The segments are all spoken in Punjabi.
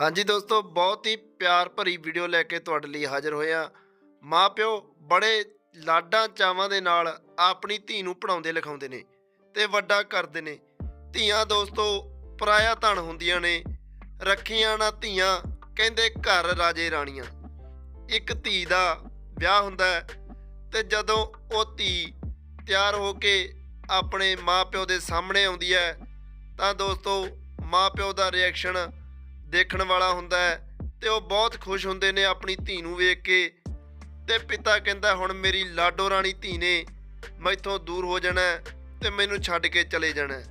ਹਾਂਜੀ ਦੋਸਤੋ, ਬਹੁਤ ਹੀ ਪਿਆਰ ਭਰੀ ਵੀਡੀਓ ਲੈ ਕੇ ਤੁਹਾਡੇ ਲਈ ਹਾਜ਼ਰ ਹੋਏ ਆ ਮਾਪਿਓ ਬੜੇ ਲਾਡਾਂ ਚਾਵਾਂ ਦੇ ਨਾਲ ਆਪਣੀ ਧੀ ਨੂੰ ਪੜਾਉਂਦੇ ਲਿਖਾਉਂਦੇ ਨੇ ਤੇ ਵੱਡਾ ਕਰਦੇ ਨੇ। ਧੀਆਂ ਦੋਸਤੋ, ਪਰਾਇਆ ਧਨ ਹੁੰਦੀਆਂ ਨੇ। ਰੱਖੀਆਂ ਨਾ ਧੀਆਂ, ਕਹਿੰਦੇ ਘਰ ਰਾਜੇ ਰਾਣੀਆਂ। ਇੱਕ ਧੀ ਦਾ ਵਿਆਹ ਹੁੰਦਾ ਹੈ ਤੇ ਜਦੋਂ ਉਹ ਧੀ ਤਿਆਰ ਹੋ ਕੇ ਆਪਣੇ ਮਾਪਿਓ ਦੇ ਸਾਹਮਣੇ ਆਉਂਦੀ ਹੈ, ਤਾਂ ਦੋਸਤੋ ਮਾਪਿਓ ਦਾ ਰਿਐਕਸ਼ਨ ਦੇਖਣ ਵਾਲਾ ਹੁੰਦਾ ਹੈ ਤੇ ਉਹ ਬਹੁਤ ਖੁਸ਼ ਹੁੰਦੇ ਨੇ ਆਪਣੀ ਧੀ ਨੂੰ ਵੇਖ ਕੇ। ਤੇ ਪਿਤਾ ਕਹਿੰਦਾ, ਹੁਣ ਮੇਰੀ ਲਾਡੋ ਰਾਣੀ ਧੀ ਨੇ ਮੈਥੋਂ ਦੂਰ ਹੋ ਜਾਣਾ ਹੈ ਤੇ ਮੈਨੂੰ ਛੱਡ ਕੇ ਚਲੇ ਜਾਣਾ ਹੈ।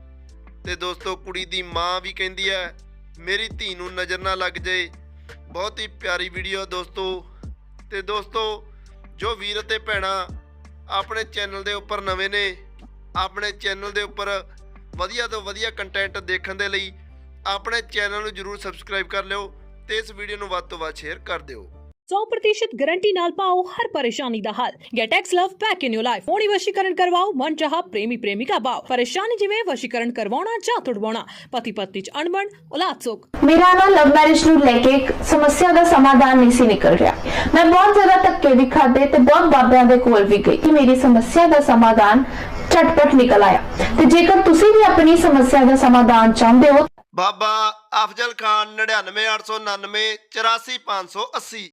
ਤੇ ਦੋਸਤੋ, ਕੁੜੀ ਦੀ ਮਾਂ ਵੀ ਕਹਿੰਦੀ ਹੈ, ਮੇਰੀ ਧੀ ਨੂੰ ਨਜ਼ਰ ਨਾ ਲੱਗ ਜਾਏ। ਬਹੁਤ ਹੀ ਪਿਆਰੀ ਵੀਡੀਓ ਦੋਸਤੋ। ਤੇ ਦੋਸਤੋ, ਜੋ ਵੀਰ ਤੇ ਭੈਣਾ ਆਪਣੇ ਚੈਨਲ ਦੇ ਉੱਪਰ ਨਵੇਂ ਨੇ, ਆਪਣੇ ਚੈਨਲ ਦੇ ਉੱਪਰ ਵਧੀਆ ਤੋਂ ਵਧੀਆ ਕੰਟੈਂਟ ਦੇਖਣ ਦੇ ਲਈ ਆਪਣੇ ਚੈਨਲ ਨੂੰ ਜਰੂਰ ਸਬਸਕ੍ਰਾਈਬ ਕਰ ਲਿਓ ਤੇ ਇਸ ਵੀਡੀਓ ਨੂੰ ਵੱਧ ਤੋਂ ਵੱਧ ਸ਼ੇਅਰ ਕਰ ਦਿਓ। 100% ਗਾਰੰਟੀ ਨਾਲ ਪਾਓ ਹਰ ਪਰੇਸ਼ਾਨੀ ਦਾ ਹੱਲ। Get ex love back in your life ਹੋਣੀ ਵਸ਼ੀਕਰਨ ਕਰਵਾਓ ਮਨ ਚਾਹਾ ਪ੍ਰੇਮੀ ਪ੍ਰੇਮਿਕਾ ਪਾਓ। ਪਰੇਸ਼ਾਨੀ ਜਿਵੇਂ ਵਸ਼ੀਕਰਨ ਕਰਵਾਉਣਾ ਜਾਂ ਤੁੜਵਾਉਣਾ ਪਤੀ ਪਤਨੀ ਚ ਅਣਬਣ ਔਲਾਦ ਸੁੱਖ। ਮੇਰਾ ਨਾ ਲਵ ਮੈਰਿਜ ਨੂੰ ਲੈ ਕੇ ਇੱਕ ਸਮੱਸਿਆ ਦਾ ਸਮਾਧਾਨ ਨਹੀਂ ਸੀ ਨਿਕਲ ਰਿਹਾ। ਮੈਂ ਬਹੁਤ ਜ਼ਿਆਦਾ ਧੱਕੇ ਵੀ ਖਾਦੇ ਤੇ ਬਹੁਤ ਬਾਬਿਆਂ ਦੇ ਕੋਲ ਵੀ ਗਈ ਕਿ ਮੇਰੀ ਸਮੱਸਿਆ ਦਾ ਸਮਾਧਾਨ ਝਟਪਟ ਨਿਕਲ ਆਇਆ। ਤੇ ਜੇਕਰ ਤੁਸੀਂ ਵੀ ਆਪਣੀ ਸਮੱਸਿਆ ਦਾ ਸਮਾਧਾਨ ਚਾਹੁੰਦੇ ਹੋ ਬਾਬਾ ਅਫਜ਼ਲ ਖਾਨ 99899 84580